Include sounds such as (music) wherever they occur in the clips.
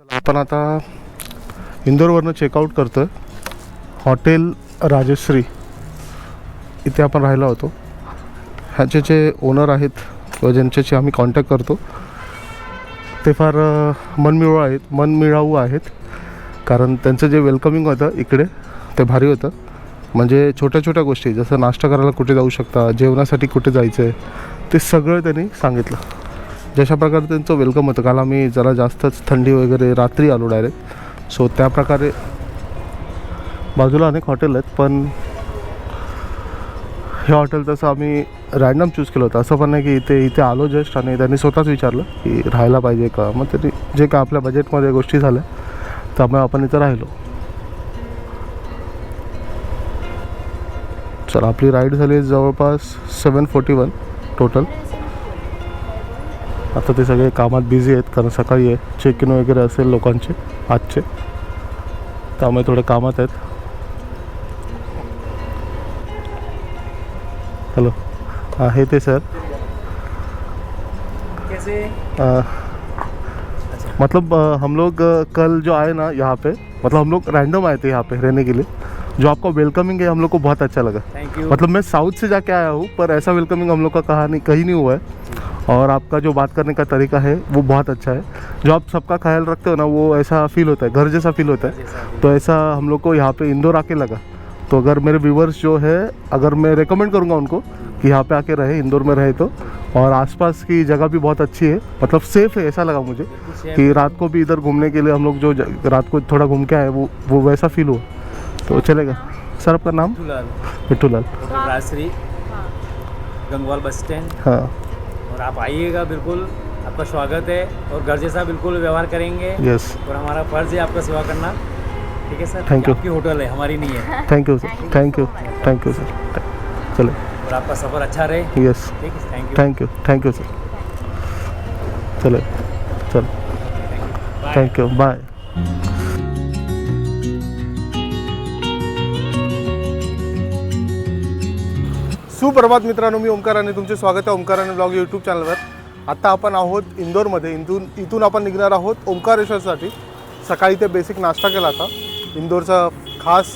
चला आपण आता इंदोरवरनं चेकआउट करतो आहे हॉटेल राजश्री. इथे आपण राहिला होतो. ह्याचे जे ओनर आहेत किंवा ज्यांच्याशी आम्ही कॉन्टॅक्ट करतो ते फार मनमिळू आहेत मनमिळाऊ आहेत. कारण त्यांचं जे वेलकमिंग होतं इकडे ते भारी होतं. म्हणजे छोट्या छोट्या गोष्टी जसं नाश्ता करायला कुठे जाऊ शकता जेवणासाठी कुठे जायचं आहे ते सगळं त्यांनी सांगितलं. जशा प्रकारे त्यांचं वेलकम होतं. काल आम्ही जरा जास्तच थंडी वगैरे रात्री आलो डायरेक्ट सो त्या प्रकारे बाजूला अनेक हॉटेल आहेत पण हे हॉटेल तसं आम्ही रॅन्डम चूज केलं होतं. असं पण नाही की इथे इथे आलो जस्ट आणि त्यांनी स्वतःच विचारलं की राहायला पाहिजे का? मग त्यांनी जे का आपल्या बजेटमध्ये गोष्टी झाल्या त्यामुळे आपण इथं राहिलो. चला आपली राईड झाली जवळपास सेवन फोर्टी वन टोटल आता ते सगळे कामात बिझी आहेत कारण सकाळी आहे. चेक इन वगैरे असेल लोकांचे आजचे. त्यामुळे थोडे कामात आहेत. हेलो हाँ है थे सर मतलब हम लोग कल जो आए ना यहाँ पे मतलब हम लोग रैंडम आए थे यहाँ पे रहने के लिए जो आपका वेलकमिंग है हम लोग को बहुत अच्छा लगा। मतलब मैं साउथ से जाके आया हूँ पर ऐसा वेलकमिंग हम लोग का कहा नहीं कहीं नहीं हुआ है। और आपका जो बात करने का तरीका है वो बहुत अच्छा है। जो आप सबका ख्याल रखते हो ना वो ऐसा फील होता है घर जैसा फील होता है। तो ऐसा हम लोग को यहाँ पे इंदौर आके लगा। तो अगर मेरे व्यूवर्स जो है अगर मैं रेकमेंड करूँगा उनको कि यहाँ पे आके रहे इंदौर में रहे तो। और आसपास की जगह भी बहुत अच्छी है मतलब सेफ़ है ऐसा लगा मुझे कि रात को भी इधर घूमने के लिए हम लोग जो रात को थोड़ा घूम के आए वो वो वैसा फील हुआ। तो चलेगा। सर आपका नाम? मिट्टू लाल गंगवाल बस स्टैंड। हाँ। और आप आइएगा बिल्कुल आपका स्वागत है और घर जैसा बिल्कुल व्यवहार करेंगे। यस और हमारा फ़र्ज़ है आपका सेवा करना। ठीक है सर? थैंक यू आपकी होटल है हमारी नहीं है। Thank you sir thank you thank you sir चलो. और आपका सफ़र अच्छा रहे। Yes thank you thank you thank you sir चलो. चल. थैंक यू बाय सुप्रभात मित्रांनो मी ओमकाराने तुमचे स्वागत आहे ओमकाराने ब्लॉग यूट्यूब चॅनलवर. आता आपण आहोत इंदोरमध्ये. इथून इथून आपण निघणार आहोत ओंकारेश्वरसाठी. सकाळी ते बेसिक नाश्ता केला होता इंदोरचा खास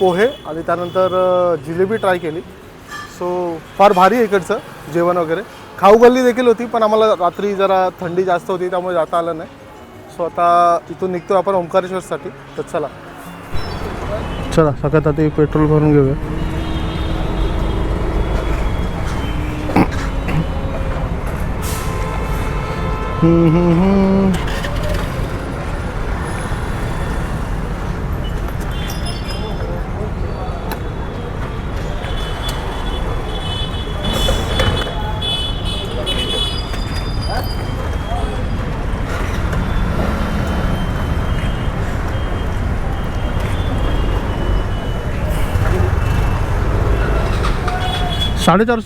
पोहे आणि त्यानंतर जिलेबी ट्राय केली. सो फार भारी आहे इकडचं जेवण वगैरे. खाऊ गल्ली देखील होती पण आम्हाला रात्री जरा थंडी जास्त होती त्यामुळे जाता आलं नाही. सो आता इथून निघतो आपण ओंकारेश्वरसाठी. तर चला. चला सगळ्यात आधी पेट्रोल भरून घेऊया. साडेचारशे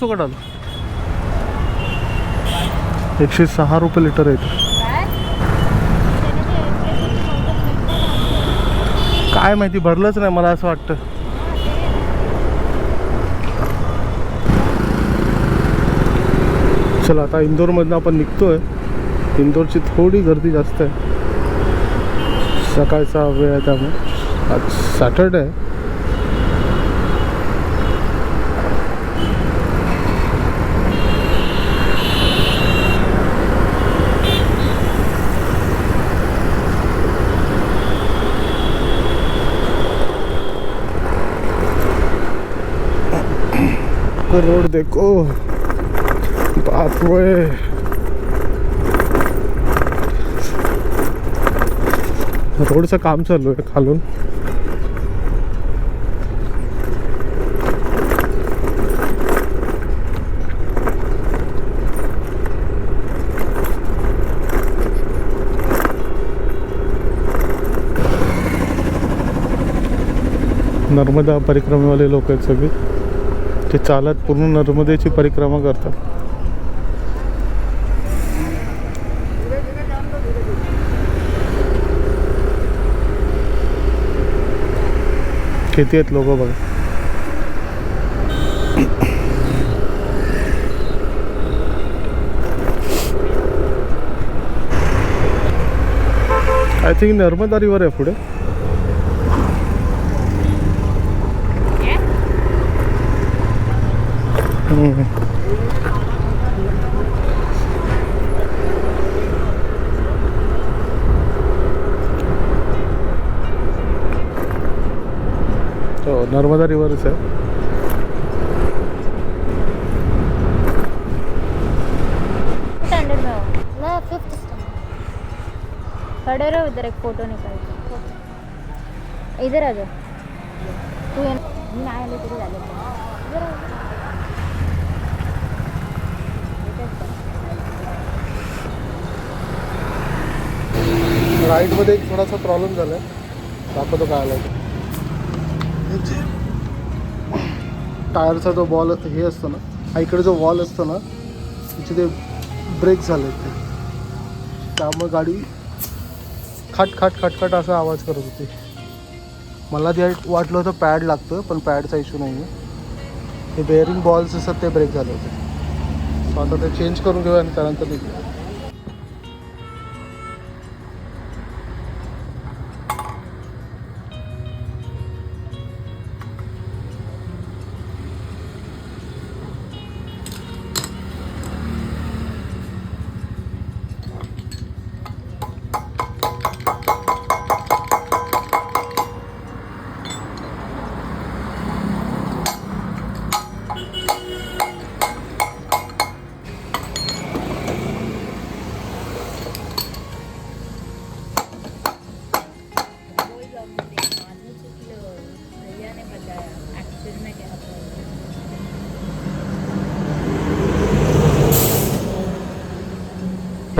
का डाल एकशे सहा रुपये लिटर आहेत. काय माहिती भरलंच नाही मला असं वाटतं. चला आता इंदोरमधनं आपण निघतोय. इंदोरची थोडी गर्दी जास्त आहे. सकाळचा वेळ आहे त्यामुळे. आज सॅटर्डे आहे. पर रोड देखो बाप रे रोडचं काम चालू आहे खालून नर्मदा परिक्रमेवाले लोक आहेत सगळे. ते चालत पूर्ण नर्मदेची परिक्रमा करतात. किती आहेत लोक बघा. आय थिंक नर्मदा रिवर आहे पुढे. तो नर्मदा रिव्हरच आहे. खड़े रहो इधर एक फोटो निकाल. इधर आ जाओ तू ये मी नाही आले तरी झाले इधर आ जाओ. राईडमध्ये एक थोडासा प्रॉब्लेम झाला आहे दाखवतो काय आला टायरचा जो बॉल हे असतो ना हा इकडे जो वॉल असतो ना तिचे ते ब्रेक झाले ते. त्यामुळे गाडी खाट खाट खाटखाट असा आवाज करत होती. मला ते वाटलं होतं पॅड लागतं पण पॅडचा इश्यू नाही आहे हे बेअरिंग बॉल्स असतात ते ब्रेक झाले होते. सो आता ते चेंज करून घेऊ आणि त्यानंतर निघू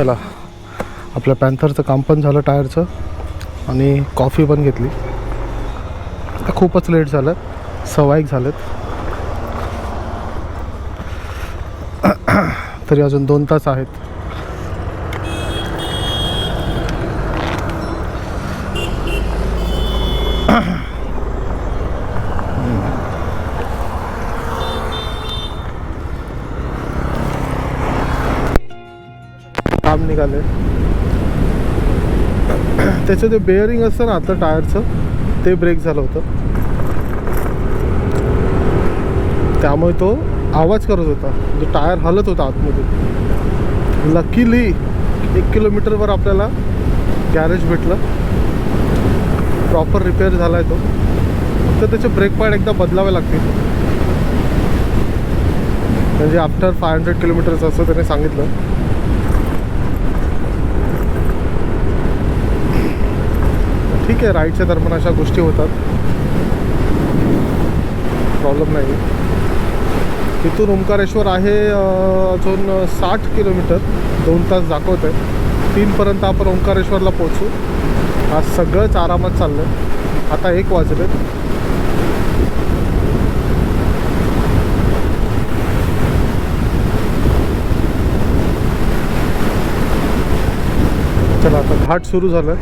चला आपल्या पॅन्थरचं काम पण झालं टायरचं आणि कॉफी पण घेतली. खूपच लेट झालं. सव्वा एक झालेत. तरी अजून दोन तास आहेत. लांब निघाले. त्याचं ते बेअरिंग असतं ना आता टायरचं ते ब्रेक झालं होतं. त्यामुळे तो आवाज करत होता. जो टायर हलत होता आतमध्ये. लकीली एक किलोमीटरवर आपल्याला गॅरेज भेटलं. प्रॉपर रिपेअर झाला आहे तो. फक्त त्याचे ब्रेक पॅड एकदा बदलावे लागतील. म्हणजे आफ्टर फाय हंड्रेड किलोमीटर्स असं त्याने सांगितलं. ठीक आहे राईडच्या दरम्यान अशा गोष्टी होतात. प्रॉब्लेम नाही. इथून ओंकारेश्वर आहे अजून साठ किलोमीटर. दोन तास दाखवत आहे तीनपर्यंत आपण ओंकारेश्वरला पोचू आज सगळंच आरामात चाललं आहे आता एक वाजले चला आता घाट सुरू झालं.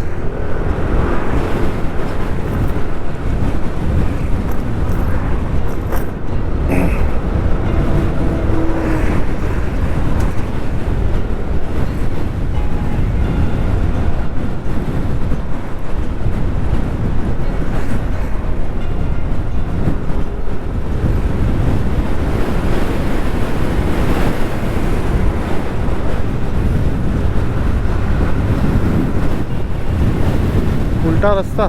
उलटा रस्ता.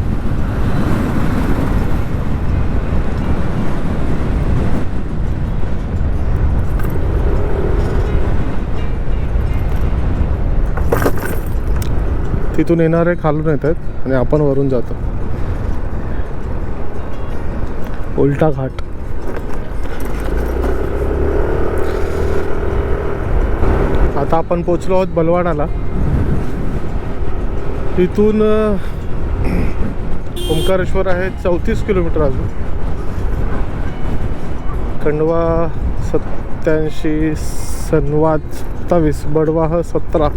तिथून येणारे खालून येत आहेत आणि आपण वरून जातो. उलटा घाट. आता आपण पोचलो आहोत बलवाडाला तिथून ओंकारेश्वर आहे चौतीस किलोमीटर अजून. खंडवा सत्याऐंशी सनवाद सत्तावीस बडवाह सतरा.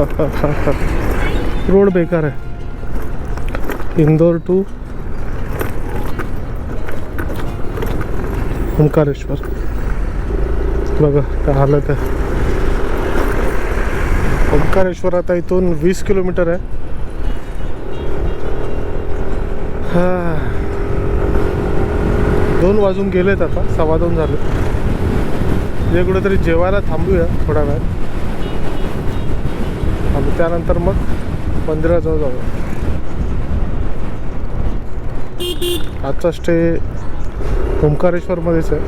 (laughs) रोड बेकार आहे. इंदोर टू ओंकारेश्वर. बघा काय हालत आहे. ओंकारेश्वर आता इथून वीस किलोमीटर आहे. हां. दोन वाजून गेलेत आता सव्वा दोन झाले. जे कुठेतरी जेवायला थांबूया थोडा वेळ. आणि त्यानंतर मग मंदिराजवळ जाऊया. आजचा स्टे ओंकारेश्वरमध्येच आहे.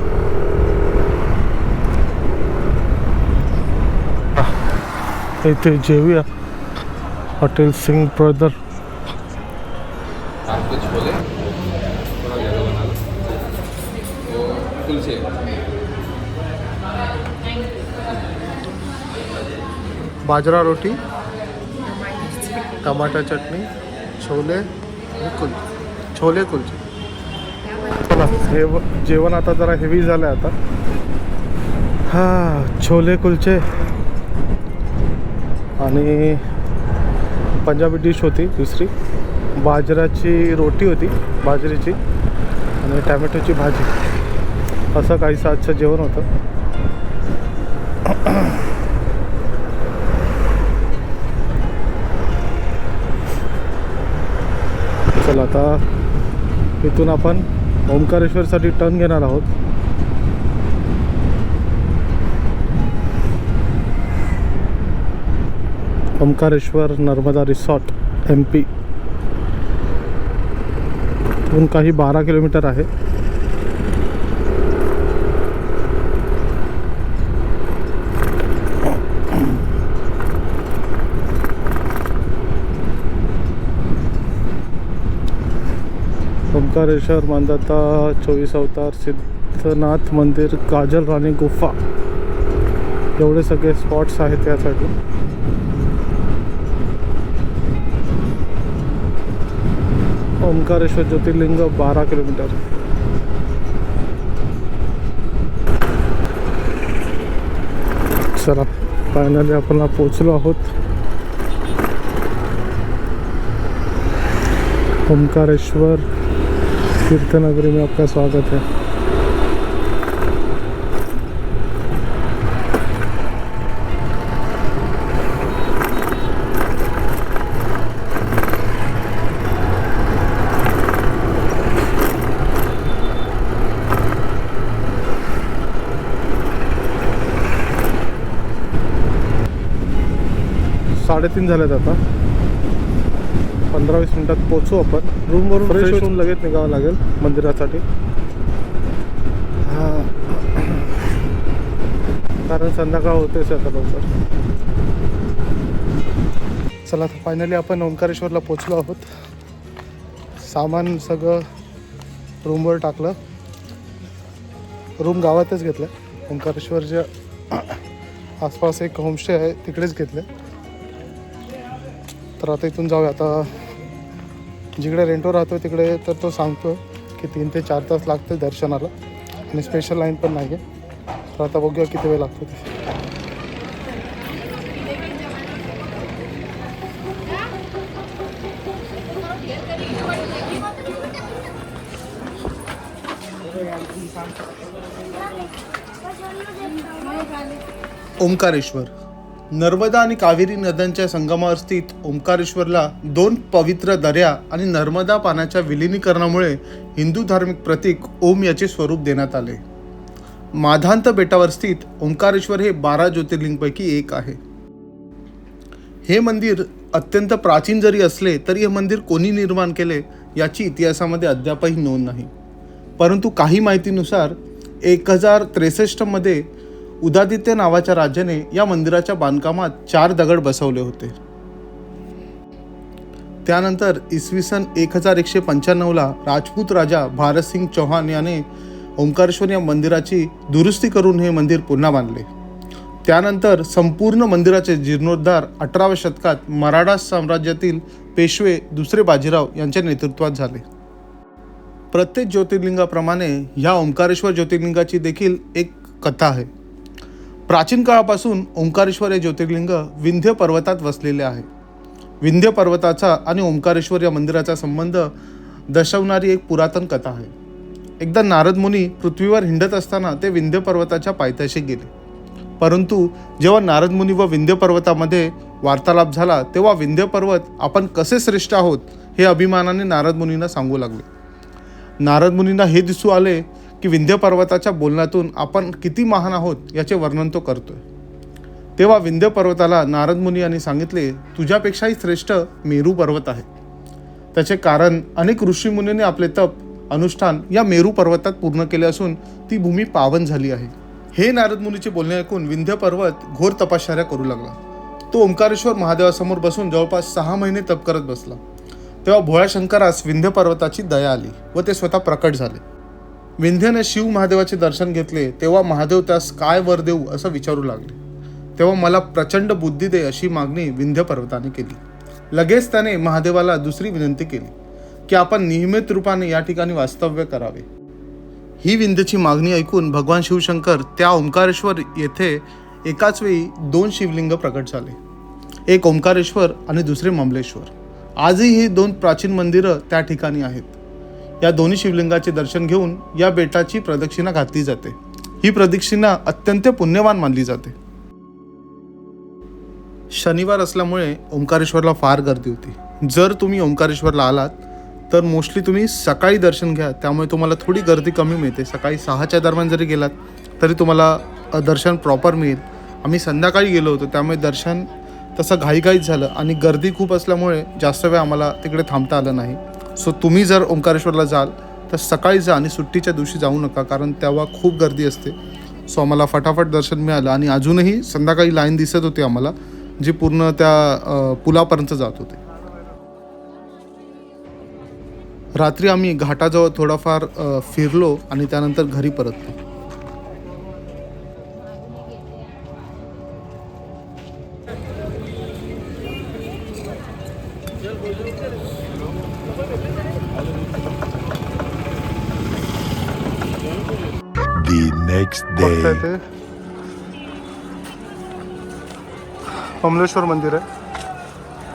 इथे जेवूया. Hotel Singh brother. बाजरा रोटी टमाटा चटणी छोले कुलचे. छोले कुलचे. चला जेव जेवण आता जरा हेवी झालं आता. हा छोले कुलचे. आणि पंजाबी डिश होती दुसरी. बाजराची रोटी होती बाजरीची आणि टॅमॅटोची भाजी. असं काहीसं आजचं जेवण होतं. चला आता इथून आपण ओंकारेश्वरसाठी टर्न घेणार आहोत. Omkareshwar Narmada resort M P इथून काही बारा किलोमीटर आहे. ओंकारेश्वर मांदाता चोवीस अवतार सिद्धनाथ मंदिर काजल राणी गुफा. एवढे सगळे स्पॉट्स आहेत त्यासाठी ओंकारेश्वर ज्योतिर्लिंग बारा किलोमीटर. चला फायनली आपण पोचलो आहोत. ओंकारेश्वर तीर्थनगरी में आपका स्वागत है साडेतीन झालेत आता. पंधरा वीस मिनिटात पोचू आपण. रूमवरून फ्रेश होऊन लगेच निघावं लागेल मंदिरासाठी. हा. कारण संध्याकाळ होतेच आता लवकर. चला तर फायनली आपण ओंकारेश्वरला पोचलो आहोत. सामान सगळं रूमवर टाकलं. रूम गावातच घेतलं ओंकारेश्वरच्या आसपास एक होमस्टे आहे तिकडेच घेतले तर आता इथून जाऊया. आता जिकडे रेंटवर राहतो तिकडे तर तो सांगतो की तीन ते चार तास लागतील दर्शनाला. आणि स्पेशल लाईन पण नाही आहे तर आता बघूया किती वेळ लागतो ते ओंकारेश्वर. नर्मदा आणि कावेरी नद्यांच्या संगमावर स्थित ओंकारेश्वरला दोन पवित्र दर्या आणि नर्मदा पाण्याच्या विलिनीकरणामुळे हिंदू धार्मिक प्रतीक ओम याचे स्वरूप देण्यात आले. माधांत बेटावर स्थित ओंकारेश्वर हे बारा ज्योतिर्लिंगपैकी एक आहे. हे मंदिर अत्यंत प्राचीन जरी असले तरी हे मंदिर कोणी निर्माण केले याची इतिहासामध्ये अद्यापही नोंद नाही. परंतु काही माहितीनुसार एक हजार त्रेसष्टमध्ये उदादित्य नावाच्या राजाने या मंदिराच्या बांधकामात चार दगड बसवले होते. त्यानंतर इसवी सन एक हजार एकशे पंच्याण्णवला राजपूत राजा भारतसिंग चौहान याने ओंकारेश्वर या मंदिराची दुरुस्ती करून हे मंदिर पुन्हा बांधले. त्यानंतर संपूर्ण मंदिराचे जीर्णोद्धार अठराव्या शतकात मराठा साम्राज्यातील पेशवे दुसरे बाजीराव यांच्या नेतृत्वात झाले. प्रत्येक ज्योतिर्लिंगाप्रमाणे ह्या ओंकारेश्वर ज्योतिर्लिंगाची देखील एक कथा आहे. प्राचीन काळापासून ओंकारेश्वर हे ज्योतिर्लिंग विंध्य पर्वतात वसलेले आहे. विंध्य पर्वताचा आणि ओंकारेश्वर या मंदिराचा संबंध दर्शवणारी एक पुरातन कथा आहे. एकदा नारद मुनी पृथ्वीवर हिंडत असताना ते विंध्य पर्वताच्या पायथ्याशी गेले. परंतु जेव्हा नारद मुनी व विंध्य पर्वतामध्ये वार्तालाप झाला तेव्हा विंध्य पर्वत आपण कसे श्रेष्ठ आहोत हे अभिमानाने नारद मुनींना सांगू लागले. नारद मुनींना हे दिसू आले की विंध्य पर्वताच्या बोलण्यातून आपण किती महान आहोत याचे वर्णन तो करतोय. तेव्हा विंध्य पर्वताला नारद मुनी यांनी सांगितले तुझ्यापेक्षाही श्रेष्ठ मेरू पर्वत आहे. त्याचे कारण अनेक ऋषीमुनींनी आपले तप अनुष्ठान या मेरू पर्वतात पूर्ण केले असून ती भूमी पावन झाली आहे. हे नारद मुनीचे बोलणे ऐकून विंध्य पर्वत घोर तपश्चर्या करू लागला. तो ओंकारेश्वर महादेवासमोर बसून जवळपास सहा महिने तप करत बसला. तेव्हा भोळ्या शंकरास विंध्य पर्वताची दया आली व ते स्वतः प्रकट झाले. विंध्यने शिव महादेवाचे दर्शन घेतले तेव्हा महादेव त्यास काय वर देऊ? असं विचारू लागले. तेव्हा मला प्रचंड बुद्धी दे अशी मागणी विंध्य पर्वताने केली. लगेच त्याने महादेवाला दुसरी विनंती केली की आपण नियमित रूपाने या ठिकाणी वास्तव्य करावे. ही विंध्यची मागणी ऐकून भगवान शिवशंकर त्या ओंकारेश्वर येथे एकाच वेळी दोन शिवलिंग प्रकट झाले. एक ओंकारेश्वर आणि दुसरे ममलेश्वर. आजही ही दोन प्राचीन मंदिरं त्या ठिकाणी आहेत. या दोन्ही शिवलिंगाचे दर्शन घेऊन या बेटाची प्रदक्षिणा घातली जाते. ही प्रदक्षिणा अत्यंत पुण्यवान मानली जाते. शनिवार असल्यामुळे ओंकारेश्वरला फार गर्दी होती. जर तुम्ही ओंकारेश्वरला आलात तर मोस्टली तुम्ही सकाळी दर्शन घ्या. त्यामुळे तुम्हाला थोडी गर्दी कमी मिळते. सकाळी सहाच्या दरम्यान जरी गेलात तरी तुम्हाला दर्शन प्रॉपर मिळेल. आम्ही संध्याकाळी गेलो होतो त्यामुळे दर्शन तसं घाईघाईत झालं आणि गर्दी खूप असल्यामुळे जास्त वेळ आम्हाला तिकडे थांबता आलं नाही. सो तुम्ही जर ओंकारेश्वरला जाल तर सकाळी जा आणि सुट्टीच्या दिवशी जाऊ नका कारण तेव्हा खूप गर्दी असते. सो आम्हाला फटाफट दर्शन मिळालं आणि अजूनही संध्याकाळी लाईन दिसत होती आम्हाला जी पूर्ण त्या पुलापर्यंत जात होते. रात्री आम्ही घाटाजवळ थोडाफार फिरलो आणि त्यानंतर घरी परतलो. बघताय ते मंदिर आहे.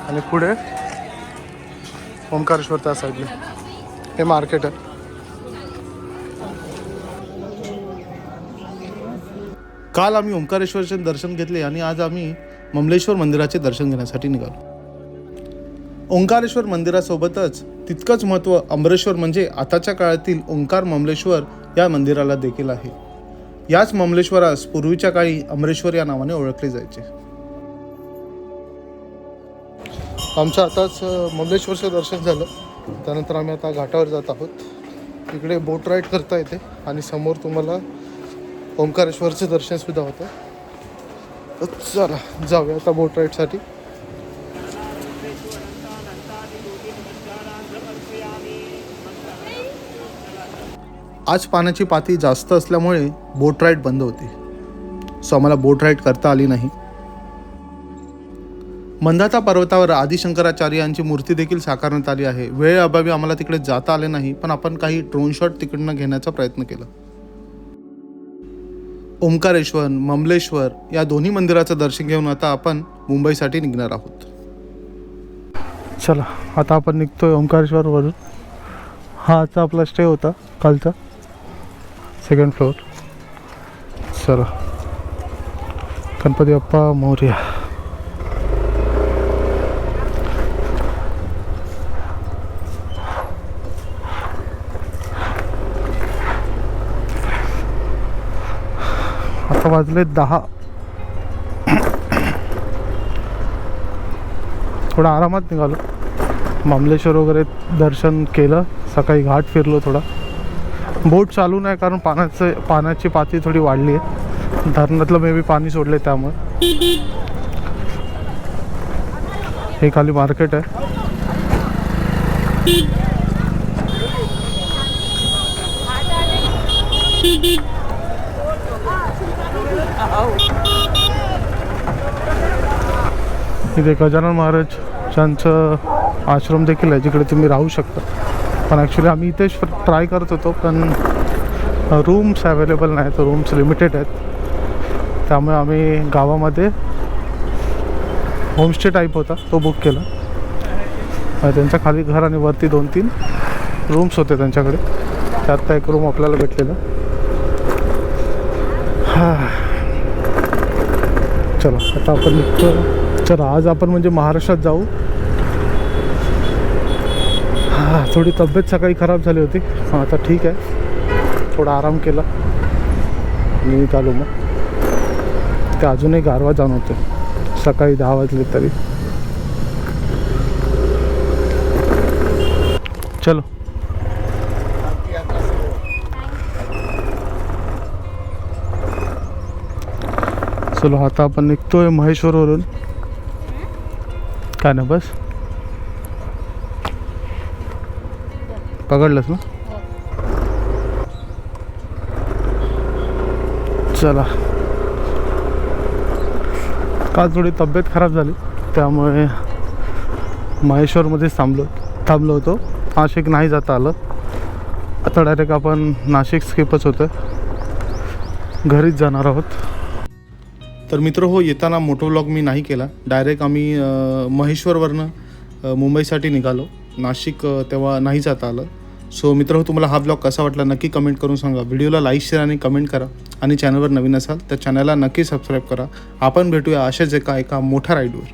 आणि पुढे ओंकारेश्वर त्या साईडला हे मार्केट आहे. काल आम्ही ओंकारेश्वरचे दर्शन घेतले आणि आज आम्ही ममलेश्वर मंदिराचे दर्शन घेण्यासाठी निघालो. ओंकारेश्वर मंदिरासोबतच तितकंच महत्त्व अमरेश्वर म्हणजे आताच्या काळातील ओंकार ममलेश्वर या मंदिराला देखील आहे. याच ममलेश्वरास पूर्वीच्या काळी अमरेश्वर या नावाने ओळखले जायचे. आमचं आताच ममलेश्वरचं दर्शन झालं. त्यानंतर आम्ही आता घाटावर जात आहोत. इकडे बोट राईड करता येते आणि समोर तुम्हाला ओंकारेश्वरचं दर्शनसुद्धा होतं. तर चला जाऊया आता बोट राईडसाठी. आज पाण्याची पाती जास्त असल्यामुळे बोट राईड बंद होती. सो आम्हाला बोट राईड करता आली नाही. मंदाता पर्वतावर आदिशंकराचार्य यांची मूर्ती देखील साकारण्यात आली आहे. वेळ अभावी आम्हाला तिकडे जाता आले नाही पण आपण काही ड्रोन शॉट तिकडनं घेण्याचा प्रयत्न केला. ओंकारेश्वर ममलेश्वर या दोन्ही मंदिराचं दर्शन घेऊन आता आपण मुंबईसाठी निघणार आहोत. चला आता आपण निघतोय ओंकारेश्वरवरून. हा आजचा आपला स्टे होता कालचा. सेकंड फ्लोअर चला गणपती बाप्पा मोर्या आता वाजले दहा. थोडा आरामात निघालो. मामलेश्वर वगैरे दर्शन केलं. सकाळी घाट फिरलो थोडा. बोट चालू नाही कारण पाण्याचं पाण्याची पातळी थोडी वाढली आहे. धरणातलं मे बी पाणी सोडले त्यामुळे. हे खाली मार्केट आहे. इथे गजानन महाराज यांचं आश्रम देखील आहे जिकडे तुम्ही राहू शकता. पण ॲक्च्युली आम्ही इथेच ट्राय करत होतो पण रूम्स अवेलेबल नाही तर रूम्स लिमिटेड आहेत. त्यामुळे आम्ही गावामध्ये होमस्टे टाईप होता तो बुक केला. त्यांच्या खाली घर आणि वरती दोन तीन रूम्स होते त्यांच्याकडे. त्यातला एक रूम आपल्याला भेटलेला. हां. चला आता आपण निघतो. चला आज आपण म्हणजे महाराष्ट्रात जाऊ. थोडी तब्येत सकाळी खराब झाली होती. पण आता ठीक आहे. थोडा आराम केला. मी चालू मग. ते अजूनही गारवा जाणवतो सकाळी दहा वाजले तरी. चलो. चलो आता आपण निघतोय महेश्वरवरून. काय ना बस? पकडलंस ना? चला. काल थोडी तब्येत खराब झाली त्यामुळे महेश्वरमध्येच थांबलो थांबलो होतो. नाशिक नाही जाता आलं. आता डायरेक्ट आपण नाशिक स्किपच होतं घरीच जाणार आहोत. तर मित्र हो येताना मोटो व्लॉग मी नाही केला. डायरेक्ट आम्ही महेश्वरवरनं मुंबईसाठी निघालो. नाशिक तेव्हा नाही जाता आलं. सो मित्र हो तुम्हाला हा ब्लॉग कसा वाटला नक्की कमेंट करून सांगा. व्हिडिओला लाईक शेअर आणि कमेंट करा. आणि चॅनलवर नवीन असाल तर चॅनलला नक्की सबस्क्राईब करा. आपण भेटूया अशाच एका एका मोठ्या राईडवर